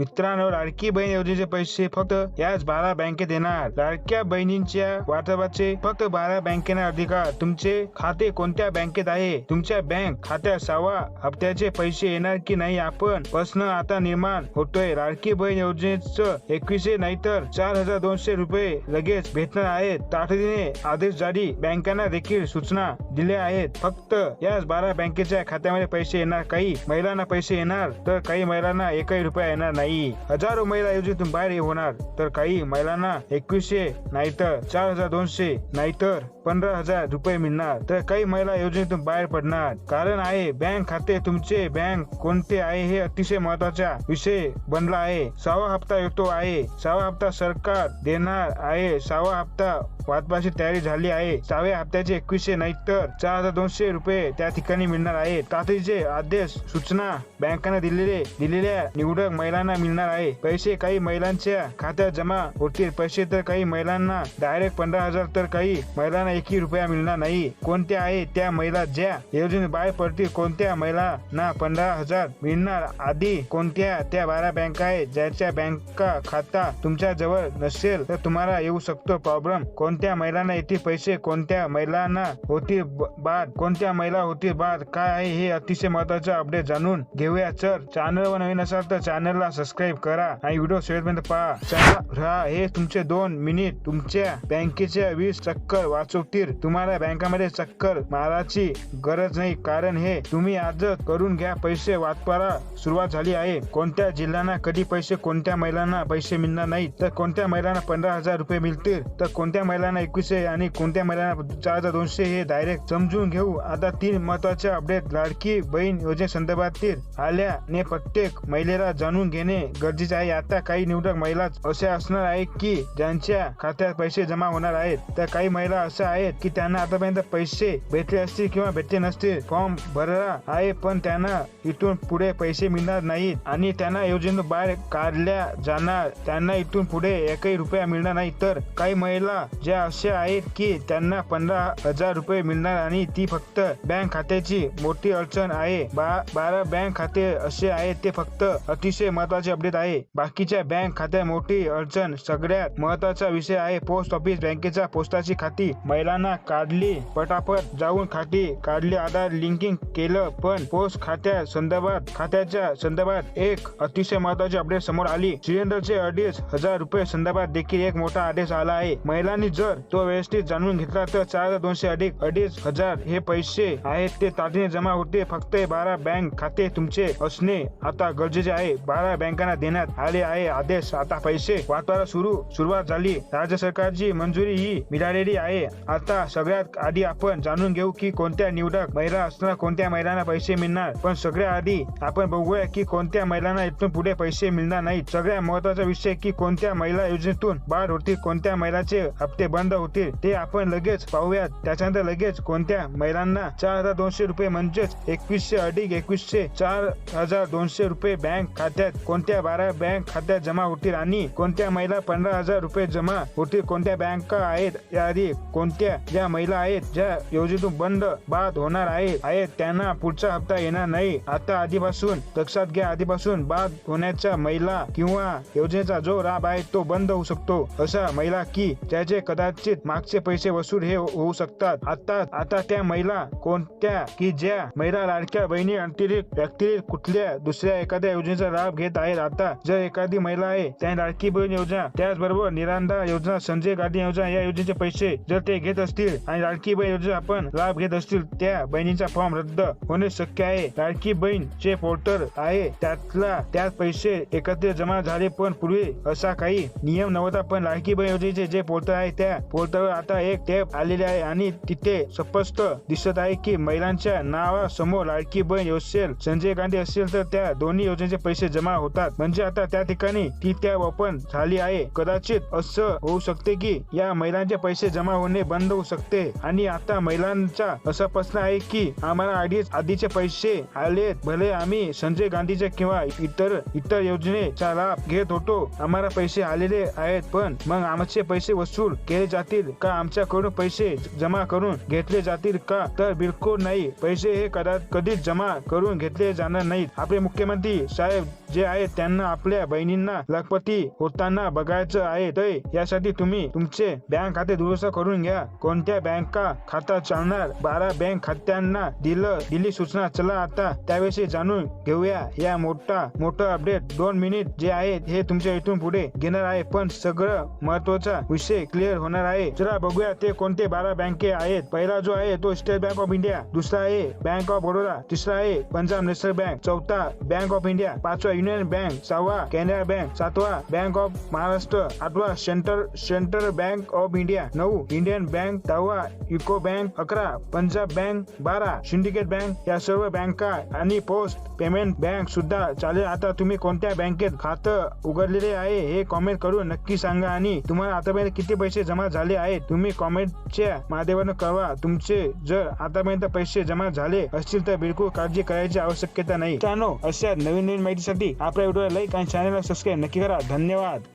मित्रांनो लाडकी बहीण योजनेचे पैसे फक्त याच बारा बँकेत येणार लाडक्या बहिणींच्या वाटपाचे फक्त बारा बँकेना अधिकार. तुमचे खाते कोणत्या बँकेत आहे? तुमच्या बँक खात्यात सहावा हप्त्याचे पैसे येणार की नाही? आपण प्रश्न आता निर्माण होतोय. लाडकी बहीण योजनेचं एकवीसशे नाहीतर चार हजार दोनशे रुपये लगेच भेटणार आहेत. तातडीने आदेश जारी बँकांना देखील सूचना दिल्या आहेत. फक्त याच बारा बँकेच्या खात्यामध्ये पैसे येणार. काही महिलांना पैसे येणार तर काही महिलांना एकही रुपया येणार नाही. हजारो महिला योजनेतून बाहेर होणार. तर काही महिलांना एकवीसशे नाहीतर चार हजार दोनशे नाहीतर पंधरा हजार रुपये मिळणार. तर काही महिला योजनेतून बाहेर पडणार. कारण आहे बँक खाते तुमचे बँक कोणते आहे हे अतिशय महत्त्वाचा विषय बनला आहे. सहावा हप्ता येतो आहे. सहावा हप्ता सरकार देणार आहे. सहावा हप्ता वाटपाची तयारी झाली आहे. सहाव्या हप्त्याचे एकवीसशे नाही तर चार हजार दोनशे रुपये त्या ठिकाणी मिळणार आहे तातडीचे आदेश सूचना बँकांना दिलेले दिलेल्या निवडक महिलांना मिळणार आहे. पैसे काही महिलांच्या खात्यात जमा होतील. पैसे तर काही महिलांना डायरेक्ट पंधरा हजार तर काही महिलांना एकही रुपया मिळणार नाही. कोणत्या आहे त्या महिला ज्या योजनेत बाहेर पडतील? कोणत्या महिलांना पंधरा हजार मिळणार? आधी कोणत्या त्या बारा बँका आहेत? ज्याच्या बँका खाता तुमच्या जवळ नसेल तर तुम्हाला येऊ शकतो. प्रॉब्लेम कोणत्या महिलांना येतील पैसे? कोणत्या महिलांना होतील बाद? कोणत्या महिला होतील बाद? काय आहे? हे अतिशय महत्वाचं अपडेट जाणून घेऊया. चर चॅनल वर नवीन असाल तर चॅनलला सबस्क्राईब करा. आणि व्हिडिओ शेवटपर्यंत पहा. चला राहा हे तुमचे दोन मिनिट तुमच्या बँकेच्या वीस चक्कर वाचवतील. तुम्हाला बँकामध्ये चक्कर मारायची गरज नाही. कारण हे तुम्ही आजच करून घ्या पैसे वाचवायला सुरुवात झाली आहे. कोणत्या जिल्ह्यांना कधी पैसे कोणत्या महिलांना पैसे मिळणार नाही तर कोणत्या महिलांना पंधरा हजार रुपये मिळतील? तर कोणत्या महिलांना एकवीसशे आणि कोणत्या महिलांना चार हजार दोनशे हे डायरेक्ट समजून घेऊ. आता तीन महत्त्वाचे अपडेट लाडकी बहीण योजनेसंदर्भातील आल्याने प्रत्येक महिलेला जाणून घेणे गरजेचे आहे. आता काही निवडक महिला अशा असणार आहे की ज्यांच्या खात्यात पैसे जमा होणार आहेत. तर काही महिला अशा आहेत की त्यांना आतापर्यंत पैसे भेटले असतील किंवा भेटले नसतील. फॉर्म भरला आहे पण त्यांना इथून पुढे पैसे मिळणार नाहीत. आणि त्यांना योजनेतून बाहेर काढल्या जाणार. त्यांना इथून पुढे एकही रुपया मिळणार नाही. तर काही महिला ज्या अशा आहेत की त्यांना पंधरा हजार रुपये मिळणार आणि ती फक्त बँक खात्याची मोठी अडचण आहे. बा- बारा बँक खाते असे आहेत. ते फक्त अतिशय महत्त्वाचे अपडेट आहे. बाकीच्या बँक खात्यात मोठी अडचण. सगळ्यात महत्त्वाचा विषय आहे पोस्ट ऑफिस बँकेच्या पोस्टाची खाती. महिलांना काढली पटापट जाऊन खाती काढली आधार लिंकिंग केलं पण पोस्ट खात्या संदर्भात खात्याच्या संदर्भात एक अतिशय महत्वाची अपडेट समोर आली. सिलेंडरचे अडीच हजार रुपये संदर्भात देखील एक मोठा आदेश आला आहे. महिलांनी जर तो व्यवस्थित जाणून घेतला तर चार हजार दोनशे अधिक अडीच हजार हे पैसे आहेत ते तातडीने जमा होते फक्त बारा बँक खाते तुमचे असणे आता गरजेचे आहे. बारा बँक बँकांना देण्यात आले आहे. आदेश आता पैसे वाटवायला सुरू सुरुवात झाली. राज्य सरकारची मंजुरी ही मिळालेली आहे. आता सगळ्यात आधी आपण जाणून घेऊ की कोणत्या निवडक महिला असणार कोणत्या महिलांना पैसे मिळणार. पण सगळ्या आधी आपण बघूया की कोणत्या महिलांना इथून पुढे पैसे मिळणार नाहीत. सगळ्यात महत्त्वाचा विषय की कोणत्या महिला योजनेतून बाहेर होतील कोणत्या महिलाचे हप्ते बंद होतील ते आपण लगेच पाहूयात. त्याच्यानंतर लगेच कोणत्या महिलांना चार हजार दोनशे रुपये म्हणजेच एकवीसशे अडीच एकवीसशे चार हजार दोनशे रुपये बँक खात्यात कोणत्या बारा बँक खात्यात जमा होतील आणि कोणत्या महिला पंधरा हजार रुपये जमा होतील? कोणत्या बँका आहेत? याआधी कोणत्या ज्या महिला आहेत ज्या योजनेतून बंद बाद होणार आहेत आहेत त्यांना पुढचा हप्ता येणार नाही. आता आधीपासून लक्षात घ्या आधीपासून बाद होण्याच्या महिला किंवा योजनेचा जो लाभ आहे तो बंद होऊ शकतो. अशा महिला की ज्याचे कदाचित मागचे पैसे वसूल हे होऊ शकतात. आता आता त्या महिला कोणत्या की ज्या महिला लाडक्या बहिणी अतिरिक्त व्यक्तिरिक्त कुठल्या दुसऱ्या एखाद्या योजनेचा लाभ घेत आहेत? आता जर एखादी महिला आहे त्या लाडकी बहीण योजना त्याचबरोबर निरांदा योजना संजय गांधी योजना या योजनेचे पैसे जर ते घेत असतील आणि लाडकी बहीण योजना आपण लाभ घेत असतील त्या बहिणीचा फॉर्म रद्द होणे शक्य आहे. लाडकी बहीण चे पोर्टल आहे त्यातला त्यात पैसे एकत्र जमा झाले पण पूर्वी असा काही नियम नव्हता. पण लाडकी बहीण योजनेचे जे पोर्टल आहे त्या पोर्टलवर आता एक टॅब आलेले आहे आणि तिथे स्पष्ट दिसत आहे की महिलांच्या नावासमोर लाडकी बहीण असेल संजय गांधी असेल तर त्या दोन्ही योजनेचे पैसे जमा होतात. म्हणजे आता त्या ठिकाणी ती त्या ओपन झाली आहे. कदाचित असं होऊ शकते की या महिलांचे पैसे जमा होणे बंद होऊ शकते. आणि आता महिलांचा असा प्रश्न आहे की आम्हाला आधीच आधीचे पैसे आलेत. भले आम्ही संजय गांधीचे किंवा इतर इतर योजनेचा लाभ घेत होतो. आम्हाला पैसे आलेले आहेत. पण मग आमचे पैसे वसूल केले जातील का? आमच्याकडून पैसे जमा करून घेतले जातील का? तर बिलकुल नाही. पैसे हे कदा कधीच जमा करून घेतले जाणार नाहीत. आपले मुख्यमंत्री साहेब जे आहेत त्यांना आपल्या बहिणींना लखपती होताना बघायचं आहे तर यासाठी तुम्ही तुमचे बँक खाते दुरुस्त करून घ्या. कोणत्या बँका खाता चालणार? बारा बँक खात्यांना दिलं दिली सूचना. चला आता त्याविषयी जाणून घेऊया. या मोठा मोठं अपडेट दोन मिनिट जे आहे हे तुमच्या इथून पुढे घेणार आहे. पण सगळं महत्त्वाचा विषय क्लिअर होणार आहे. चला बघूया ते कोणते बारा बँके आहेत. पहिला जो आहे तो स्टेट बँक ऑफ इंडिया दुसरा आहे बँक ऑफ बडोदा तिसरा आहे पंजाब नॅशनल बँक. चौथा बँक ऑफ इंडिया पाचवा युनियन बँक सहावा कॅनरा बँक सातवा बँक ऑफ महाराष्ट्र आठवा central central bank of India नऊ इंडियन बँक दहावा युको बँक अकरा पंजाब बँक बारा सिंडिकेट बँक या सर्व बँका आणि पोस्ट पेमेंट बँक सुद्धा चालेल. आता तुम्ही कोणत्या बँकेत खातं उघडलेले आहे हे कॉमेंट करून नक्की सांगा आणि तुम्हाला आतापर्यंत किती पैसे जमा झाले आहेत तुम्ही कॉमेंटच्या माध्यमातून कळवा. तुमचे जर आतापर्यंत पैसे जमा झाले असतील तर बिलकुल काळजी करायची आवश्यकता नाही. अशा नवीन नवीन माहितीसाठी आपण व्हिडिओला लाईक आणि चॅनलला सबस्क्राईब नक्की करा. धन्यवाद.